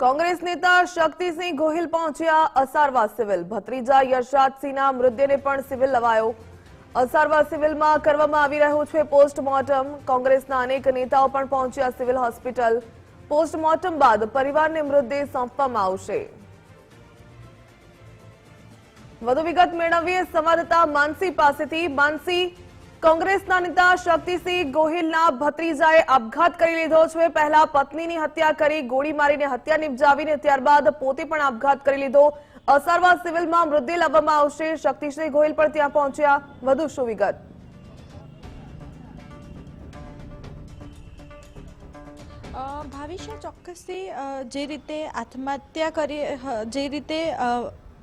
કોંગ્રેસ નેતા શક્તિસિંહ ગોહિલ પહોંચ્યા અસારવા સિવિલ. ભત્રીજા યશરાજસિંહના મૃતદેહને પણ સિવિલ લવાયો. અસારવા સિવિલમાં કરવામાં આવી રહ્યું છે પોસ્ટમોર્ટમ. કોંગ્રેસના અનેક નેતાઓ પણ પહોંચ્યા સિવિલ હોસ્પિટલ. પોસ્ટમોર્ટમ બાદ પરિવારને મૃતદેહ સોંપવામાં આવશે. વધુ વિગત મેળવીએ. સંવાદદાતા માનસી પાસેથી. માનસી કોંગ્રેસના નેતા શક્તિસિંહ ગોહિલના ભત્રીજાએ આપઘાત કરી લીધો છે. પહેલા પત્નીની હત્યા કરી, ગોળી મારીને હત્યા નિપજાવીને ત્યારબાદ પોતે પણ આપઘાત કરી લીધો. અસારવા સિવિલમાં મૃતદેહ લાવવામાં આવશે. શક્તિસિંહ ગોહિલ પણ ત્યાં પહોંચ્યા. વધુ શું વિગત? ભાવિશા ચોક્કસથી જે રીતે આત્મહત્યા કરી જે રીતે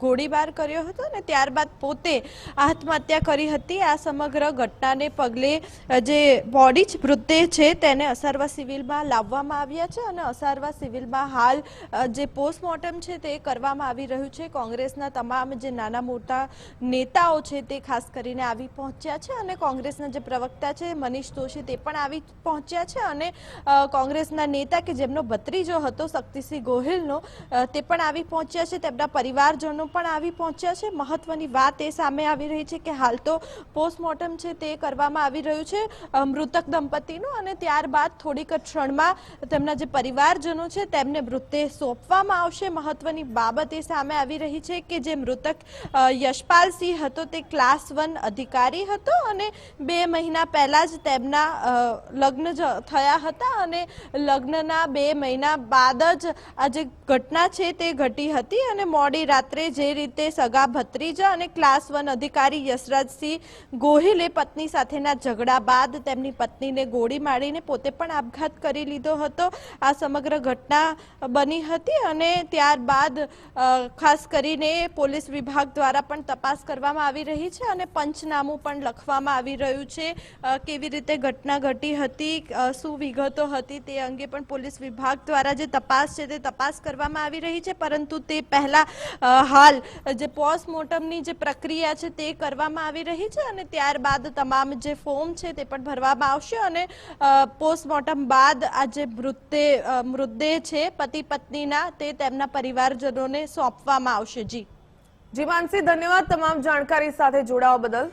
ગોળીબાર કર્યો હતો અને ત્યારબાદ પોતે આત્મહત્યા કરી હતી. આ સમગ્ર ઘટનાને પગલે જે બોડી જ મૃતદેહ છે તેને અસારવા સિવિલમાં લાવવામાં આવ્યા છે અને અસારવા સિવિલમાં હાલ જે પોસ્ટમોર્ટમ છે તે કરવામાં આવી રહ્યું છે. કોંગ્રેસના તમામ જે નાના મોટા નેતાઓ છે તે ખાસ કરીને આવી પહોંચ્યા છે અને કોંગ્રેસના જે પ્રવક્તા છે મનીષ દોશી તે પણ આવી પહોંચ્યા છે અને કોંગ્રેસના નેતા કે જેમનો ભત્રીજો હતો શક્તિસિંહ ગોહિલનો તે પણ આવી પહોંચ્યા છે. તેમના પરિવારજનો પણ આવી પહોંચ્યા છે. મહત્વની વાત એ સામે આવી રહી છે કે હાલ તો પોસ્ટમોર્ટમ છે તે કરવામાં આવી રહ્યું છે મૃતક દંપતીનું અને ત્યારબાદ થોડીક ક્ષણમાં તેમના જે પરિવારજનો છે તેમને મૃતદેહ સોંપવામાં આવશે. મહત્વની બાબત એ સામે આવી રહી છે કે જે મૃતક યશપાલસિંહ હતો તે ક્લાસ વન અધિકારી હતો અને બે મહિના પહેલાં જ તેમના લગ્ન થયા હતા અને લગ્નના બે મહિના બાદ જ આ જે ઘટના છે તે ઘટી હતી અને મોડી રાત્રે જે રીતે સગા ભત્રીજા અને ક્લાસ વન અધિકારી યશરાજસિંહ ગોહિલે પત્ની સાથેના ઝઘડા બાદ તેમની પત્નીને ગોળી મારીને પોતે પણ આપઘાત કરી લીધો હતો. આ સમગ્ર ઘટના બની હતી અને ત્યારબાદ ખાસ કરીને પોલીસ વિભાગ દ્વારા પણ તપાસ કરવામાં આવી રહી છે અને પંચનામું પણ લખવામાં આવી રહ્યું છે કેવી રીતે ઘટના ઘટી હતી શું વિગતો હતી તે અંગે પણ પોલીસ વિભાગ દ્વારા જે તપાસ છે તે તપાસ કરવામાં આવી રહી છે. પરંતુ તે પહેલાં અ, હાલ જે પોસ્ટમોર્ટમની જે પ્રક્રિયા છે તે કરવામાં આવી રહી છે અને ત્યારબાદ તમામ જે ફોર્મ છે તે પણ ભરવામાં આવશે અને પોસ્ટમોર્ટમ બાદ આ જે મૃતદેહ મૃતદેહ છે પતિ પત્નીના તે તેમના પરિવારજનોને સોંપવામાં આવશે. જી. જી માનસી, ધન્યવાદ તમામ જાણકારી સાથે જોડાવા બદલ.